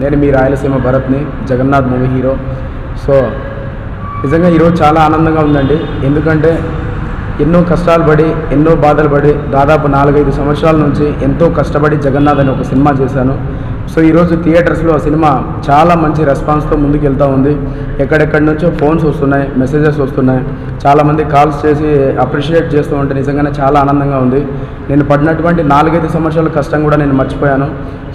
నేను మీ రాయలసీమ భరత్ని జగన్నాథ్ మూవీ హీరో. సో నిజంగా ఈరోజు చాలా ఆనందంగా ఉందండి. ఎందుకంటే ఎన్నో కష్టాలు పడి ఎన్నో బాధలు పడి దాదాపు నాలుగైదు సంవత్సరాల నుంచి ఎంతో కష్టపడి జగన్నాథ్ అని ఒక సినిమా చేశాను. సో ఈరోజు థియేటర్స్లో ఆ సినిమా చాలా మంచి రెస్పాన్స్తో ముందుకు వెళ్తూ ఉంది. ఎక్కడెక్కడి నుంచో ఫోన్స్ వస్తున్నాయి మెసేజెస్ వస్తున్నాయి. చాలామంది కాల్స్ చేసి అప్రిషియేట్ చేస్తూ ఉంటే నిజంగానే చాలా ఆనందంగా ఉంది. నేను పడినటువంటి నాలుగైదు సంవత్సరాల కష్టం కూడా నేను మర్చిపోయాను.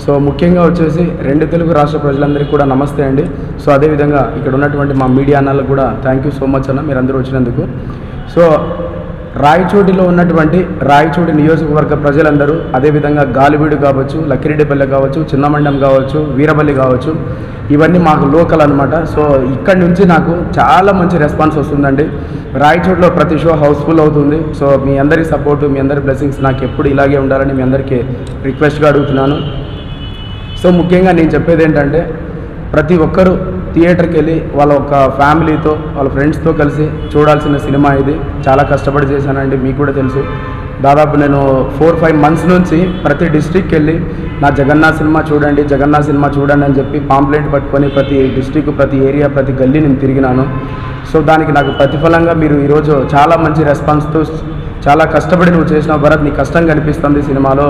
సో ముఖ్యంగా వచ్చేసి రెండు తెలుగు రాష్ట్ర ప్రజలందరికీ కూడా నమస్తే అండి. సో అదేవిధంగా ఇక్కడ ఉన్నటువంటి మా మీడియా అన్నలకు కూడా థ్యాంక్ యూ సో మచ్ అన్న మీరు అందరూ వచ్చినందుకు. సో రాయచోటిలో ఉన్నటువంటి రాయచోటి నియోజకవర్గ ప్రజలందరూ అదేవిధంగా గాలివీడు కావచ్చు లక్కిరెడ్డిపల్లి కావచ్చు చిన్నమండం కావచ్చు వీరపల్లి కావచ్చు ఇవన్నీ మాకు లోకల్ అనమాట సో ఇక్కడి నుంచి నాకు చాలా మంచి రెస్పాన్స్ వస్తుందండి. రాయచోటిలో ప్రతి షో హౌస్ఫుల్ అవుతుంది. సో మీ అందరి సపోర్టు మీ అందరి బ్లెస్సింగ్స్ నాకు ఎప్పుడు ఇలాగే ఉండాలని మీ అందరికీ రిక్వెస్ట్గా అడుగుతున్నాను. సో ముఖ్యంగా నేను చెప్పేది ఏంటంటే ప్రతి ఒక్కరూ థియేటర్కి వెళ్ళి వాళ్ళ ఒక ఫ్యామిలీతో వాళ్ళ ఫ్రెండ్స్తో కలిసి చూడాల్సిన సినిమా ఇది. చాలా కష్టపడి చేశానండి మీకు కూడా తెలుసు. దాదాపు నేను ఫోర్ ఫైవ్ మంత్స్ నుంచి ప్రతి డిస్టిక్కి వెళ్ళి నా జగన్నాథ్ సినిమా చూడండి జగన్నాథ్ సినిమా చూడండి అని చెప్పి పాంప్లెంట్ పట్టుకొని ప్రతి డిస్టిక్ ప్రతి ఏరియా ప్రతి గల్లీ నేను తిరిగినాను. సో దానికి నాకు ప్రతిఫలంగా మీరు ఈరోజు చాలా మంచి రెస్పాన్స్తో చాలా కష్టపడి నువ్వు చేసిన భరత్ నీ కష్టం కనిపిస్తుంది సినిమాలో.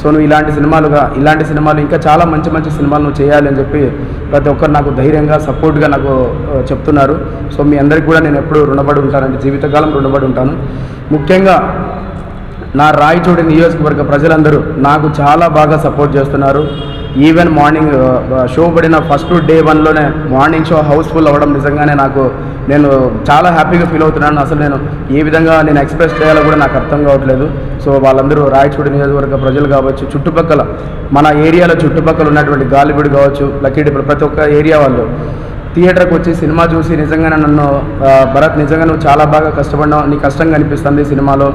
సో నువ్వు ఇలాంటి సినిమాలుగా ఇలాంటి సినిమాలు ఇంకా చాలా మంచి మంచి సినిమాలు నువ్వు చేయాలి అని చెప్పి ప్రతి ఒక్కరు నాకు ధైర్యంగా సపోర్ట్గా నాకు చెప్తున్నారు. సో మీ అందరికీ కూడా నేను ఎప్పుడూ రుణపడి ఉంటానండి జీవితకాలం రుణపడి ఉంటాను. ముఖ్యంగా నా రాయచూడి నియోజకవర్గ ప్రజలందరూ నాకు చాలా బాగా సపోర్ట్ చేస్తున్నారు. ఈవెన్ మార్నింగ్ షో పడిన ఫస్ట్ డే వన్లోనే మార్నింగ్ షో హౌస్ఫుల్ అవ్వడం నిజంగానే నాకు నేను చాలా హ్యాపీగా ఫీల్ అవుతున్నాను. అసలు నేను ఏ విధంగా నేను ఎక్స్ప్రెస్ చేయాలో కూడా నాకు అర్థం కావట్లేదు. సో వాళ్ళందరూ రాయచూడి నియోజకవర్గ ప్రజలు కావచ్చు చుట్టుపక్కల మన ఏరియాలో చుట్టుపక్కల ఉన్నటువంటి గాలిబీడు కావచ్చు లక్కీడి ప్రతి ఒక్క ఏరియా వాళ్ళు థియేటర్కి వచ్చి సినిమా చూసి నిజంగానే నన్ను భరత్ నిజంగా నువ్వు చాలా బాగా కష్టపడ్డావు నీ కష్టంగా అనిపిస్తుంది సినిమాలో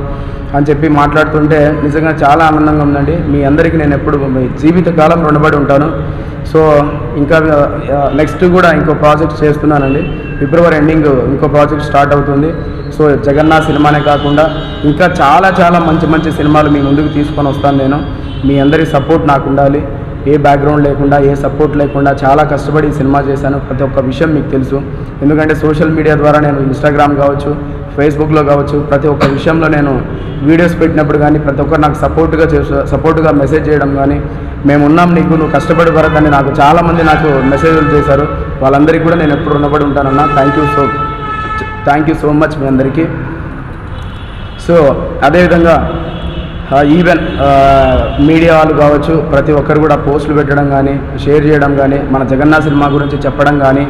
అని చెప్పి మాట్లాడుతుంటే నిజంగా చాలా ఆనందంగా ఉందండి. మీ అందరికీ నేను ఎప్పుడు మీ జీవితకాలం రుణపడి ఉంటాను. సో ఇంకా నెక్స్ట్ కూడా ఇంకో ప్రాజెక్ట్ చేస్తున్నానండి. ఫిబ్రవరి ఎండింగ్ ఇంకో ప్రాజెక్ట్ స్టార్ట్ అవుతుంది. సో జగన్నాథ్ సినిమానే కాకుండా ఇంకా చాలా చాలా మంచి మంచి సినిమాలు మీ ముందుకు తీసుకొని వస్తాను నేను. మీ అందరి సపోర్ట్ నాకు ఉండాలి. ఏ బ్యాక్గ్రౌండ్ లేకుండా ఏ సపోర్ట్ లేకుండా చాలా కష్టపడి సినిమా చేశాను. ప్రతి ఒక్క విషయం మీకు తెలుసు. ఎందుకంటే సోషల్ మీడియా ద్వారా నేను ఇన్స్టాగ్రామ్ కావచ్చు ఫేస్బుక్లో కావచ్చు ప్రతి ఒక్క విషయంలో నేను వీడియోస్ పెట్టినప్పుడు కానీ ప్రతి ఒక్కరు నాకు సపోర్ట్గా చేసు సపోర్ట్గా మెసేజ్ చేయడం కానీ మేము ఉన్నాం నీకు నువ్వు కష్టపడి వరకని నాకు చాలామంది నాకు మెసేజ్లు చేశారు. వాళ్ళందరికీ కూడా నేను ఎప్పుడు రుణపడి ఉంటానన్న. Thank you so thank you so much మీ అందరికీ. సో అదేవిధంగా ఈవెన్ మీడియా వాళ్ళు కావచ్చు ప్రతి ఒక్కరు కూడా పోస్టులు పెట్టడం కానీ షేర్ చేయడం కానీ మన జగన్నాథ్ సినిమా గురించి చెప్పడం కానీ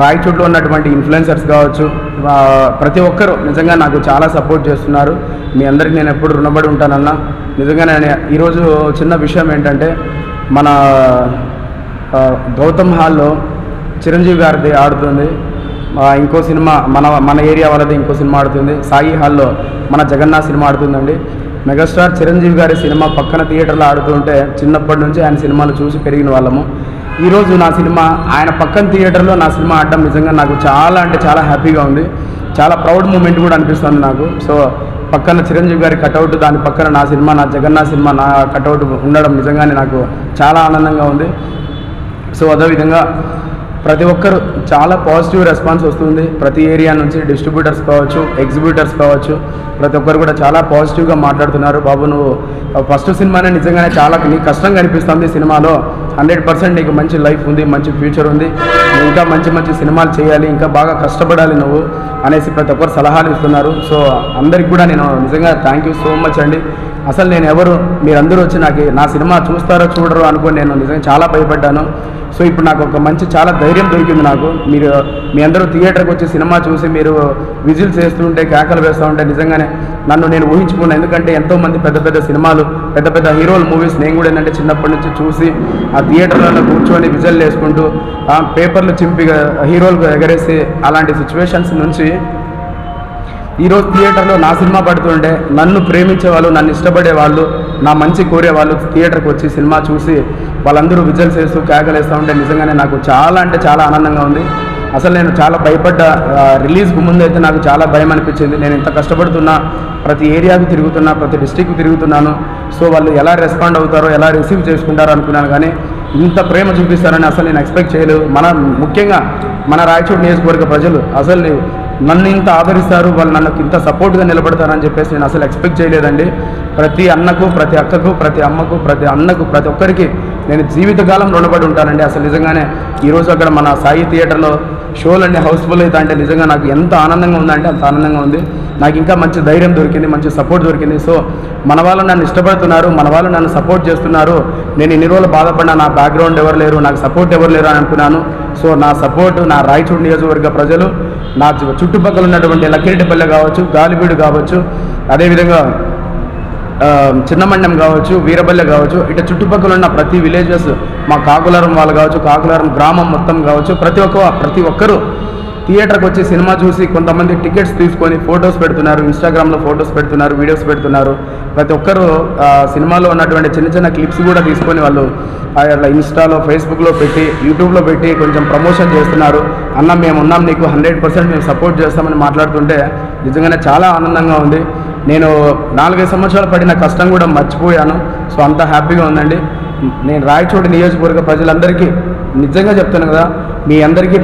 రాయచోట్లో ఉన్నటువంటి ఇన్ఫ్లుయెన్సర్స్ కావచ్చు ప్రతి ఒక్కరు నిజంగా నాకు చాలా సపోర్ట్ చేస్తున్నారు. మీ అందరికీ నేను ఎప్పుడు రుణపడి ఉంటానన్నా. నిజంగా నేను ఈరోజు చిన్న విషయం ఏంటంటే మన గౌతమ్ హాల్లో చిరంజీవి గారిది ఆడుతుంది. ఇంకో సినిమా మన మన ఏరియా వాళ్ళది ఇంకో సినిమా ఆడుతుంది. సాయి హాల్లో మన జగన్నాథ్ సినిమా ఆడుతుందండి. మెగాస్టార్ చిరంజీవి గారి సినిమా పక్కన థియేటర్లో ఆడుతుంటే చిన్నప్పటి నుంచి ఆయన సినిమాలు చూసి పెరిగిన వాళ్ళము. ఈరోజు నా సినిమా ఆయన పక్కన థియేటర్లో నా సినిమా ఆడడం నిజంగా నాకు చాలా అంటే చాలా హ్యాపీగా ఉంది. చాలా ప్రౌడ్ మూమెంట్ కూడా అనిపిస్తుంది నాకు. సో పక్కన చిరంజీవి గారి కటౌట్ దాని పక్కన నా సినిమా నా జగన్నాథ్ సినిమా నా కటౌట్ ఉండడం నిజంగానే నాకు చాలా ఆనందంగా ఉంది. సో అదేవిధంగా ప్రతి ఒక్కరు చాలా పాజిటివ్ రెస్పాన్స్ వస్తుంది. ప్రతి ఏరియా నుంచి డిస్ట్రిబ్యూటర్స్ కావచ్చు ఎగ్జిబ్యూటర్స్ కావచ్చు ప్రతి ఒక్కరు కూడా చాలా పాజిటివ్గా మాట్లాడుతున్నారు. బాబు నువ్వు ఫస్ట్ సినిమానే నిజంగానే చాలా నీకు కష్టంగా అనిపిస్తుంది సినిమాలో. హండ్రెడ్ పర్సెంట్ నీకు మంచి లైఫ్ ఉంది మంచి ఫ్యూచర్ ఉంది. నువ్వు ఇంకా మంచి మంచి సినిమాలు చేయాలి ఇంకా బాగా కష్టపడాలి నువ్వు అనేసి ప్రతి ఒక్కరు సలహాలు ఇస్తున్నారు. సో అందరికి కూడా నేను నిజంగా థ్యాంక్ యూ సో మచ్ అండి. అసలు నేను ఎవరు మీరందరూ వచ్చి నాకు నా సినిమా చూస్తారో చూడరో అనుకుని నేను నిజంగా చాలా భయపడ్డాను. సో ఇప్పుడు నాకు ఒక మంచి చాలా ధైర్యం దొరికింది నాకు. మీరు మీ అందరూ థియేటర్కి వచ్చి సినిమా చూసి మీరు విజిల్స్ వేస్తుంటే కేకలు వేస్తూ ఉంటే నిజంగానే నన్ను నేను ఊహించుకున్నాను ఎందుకంటే ఎంతోమంది పెద్ద పెద్ద సినిమాలు పెద్ద పెద్ద హీరోల మూవీస్ నేను కూడా ఏంటంటే చిన్నప్పటి నుంచి చూసి ఆ థియేటర్లలో కూర్చొని విజల్ వేసుకుంటూ పేపర్లు చింపి హీరోలు ఎగరేసి అలాంటి సిచ్యువేషన్స్ నుంచి ఈరోజు థియేటర్లో నా సినిమా పడుతుండే నన్ను ప్రేమించే వాళ్ళు నన్ను ఇష్టపడే వాళ్ళు నా మంచి కోరే వాళ్ళు థియేటర్కి వచ్చి సినిమా చూసి వాళ్ళందరూ విజల్స్ వేస్తూ కేకలేస్తూ ఉంటే నిజంగానే నాకు చాలా అంటే చాలా ఆనందంగా ఉంది. అసలు నేను చాలా భయపడ్డ రిలీజ్కు ముందు అయితే నాకు చాలా భయం అనిపించింది. నేను ఇంత కష్టపడుతున్నా ప్రతి ఏరియాకు తిరుగుతున్నా ప్రతి డిస్టిక్కి తిరుగుతున్నాను. సో వాళ్ళు ఎలా రెస్పాండ్ అవుతారో ఎలా రిసీవ్ చేసుకుంటారో అనుకున్నాను కానీ ఇంత ప్రేమ చూపిస్తారని అసలు నేను ఎక్స్పెక్ట్ చేయలేదు. మన ముఖ్యంగా మన రాయచూడు నియోజకవర్గ ప్రజలు అసలు నన్ను ఇంత ఆదరిస్తారు వాళ్ళు నన్ను ఇంత సపోర్ట్గా నిలబడతారని చెప్పేసి నేను అసలు ఎక్స్పెక్ట్ చేయలేదండి. ప్రతి అన్నకు ప్రతి అక్కకు ప్రతి అమ్మకు ప్రతి అన్నకు ప్రతి ఒక్కరికి నేను జీవితకాలం రుణపడి ఉంటానండి. అసలు నిజంగానే ఈరోజు అక్కడ మన సాయి థియేటర్లో షోలు అన్ని హౌస్ఫుల్ అవుతా అంటే నిజంగా నాకు ఎంత ఆనందంగా ఉందంటే అంత ఆనందంగా ఉంది. నాకు ఇంకా మంచి ధైర్యం దొరికింది మంచి సపోర్ట్ దొరికింది. సో మన వాళ్ళు నన్ను ఇష్టపడుతున్నారు మన వాళ్ళు నన్ను సపోర్ట్ చేస్తున్నారు. నేను ఇన్ని రోజులు బాధపడినా నా బ్యాక్గ్రౌండ్ ఎవరు లేరు నాకు సపోర్ట్ ఎవరు లేరు అని అనుకున్నాను. సో నా సపోర్ట్ నా రాయచూడు నియోజకవర్గ ప్రజలు నా చుట్టుపక్కల ఉన్నటువంటి లక్కిరెడ్డిపల్లె కావచ్చు గాలిబీడు కావచ్చు అదేవిధంగా చిన్నమండం కావచ్చు వీరబల్లె కావచ్చు ఇటు చుట్టుపక్కల ఉన్న ప్రతి విలేజెస్ మా కాకులారం వాళ్ళు కావచ్చు కాకులారం గ్రామం మొత్తం కావచ్చు ప్రతి ఒక్క ప్రతి ఒక్కరూ థియేటర్కి వచ్చి సినిమా చూసి కొంతమంది టికెట్స్ తీసుకొని ఫొటోస్ పెడుతున్నారు ఇన్స్టాగ్రామ్లో ఫొటోస్ పెడుతున్నారు వీడియోస్ పెడుతున్నారు. ప్రతి ఒక్కరు సినిమాలో ఉన్నటువంటి చిన్న చిన్న క్లిప్స్ కూడా తీసుకొని వాళ్ళు అట్లా ఇన్స్టాలో ఫేస్బుక్లో పెట్టి యూట్యూబ్లో పెట్టి కొంచెం ప్రమోషన్ చేస్తున్నారు. అన్న మేము ఉన్నాం నీకు హండ్రెడ్ పర్సెంట్ మేము సపోర్ట్ చేస్తామని మాట్లాడుతుంటే నిజంగానే చాలా ఆనందంగా ఉంది. నేను నాలుగైదు సంవత్సరాలు పడిన కష్టం కూడా మర్చిపోయాను. సో అంత హ్యాపీగా ఉందండి. నేను రాయచోటి నియోజకవర్గ ప్రజలందరికీ నిజంగా చెప్తాను కదా మీ అందరికీ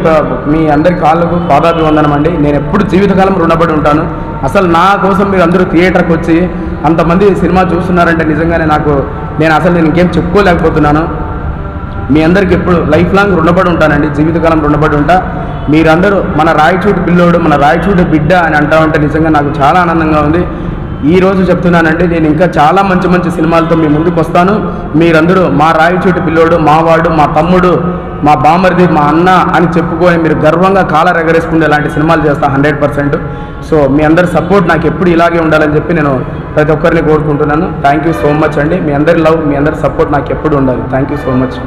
మీ అందరి కాళ్ళకు పాదాభివందనం అండి. నేను ఎప్పుడు జీవితకాలం రుణపడి ఉంటాను. అసలు నా కోసం మీరు అందరూ థియేటర్కి వచ్చి అంతమంది సినిమా చూస్తున్నారంటే నిజంగానే నాకు నేను అసలు నేను ఇంకేం చెప్పుకోలేకపోతున్నాను. మీ అందరికి ఎప్పుడు లైఫ్ లాంగ్ రుణపడి ఉంటానండి. జీవితకాలం రుణపడి ఉంటా. మీరందరూ మన రాయచూటి పిల్లోడు మన రాయచూటి బిడ్డ అని అంటా ఉంటే నిజంగా నాకు చాలా ఆనందంగా ఉంది. ఈ రోజు చెప్తున్నానండి నేను ఇంకా చాలా మంచి మంచి సినిమాలతో మీ ముందుకు వస్తాను మీరందరూ మా రాయచూటి పిల్లోడు మా వాడు మా తమ్ముడు మా బామర్ది మా అన్న అని చెప్పుకొని మీరు గర్వంగా కాలర్ ఎగరేసుకుంటే ఇలాంటి సినిమాలు చేస్తా హండ్రెడ్ పర్సెంట్. సో మీ అందరి సపోర్ట్ నాకు ఎప్పుడు ఇలాగే ఉండాలని చెప్పి నేను ప్రతి ఒక్కరిని కోరుకుంటున్నాను. థ్యాంక్ యూ సో మచ్ అండి. మీ అందరి లవ్ మీ అందరి సపోర్ట్ నాకు ఎప్పుడు ఉండాలి. Thank you so much.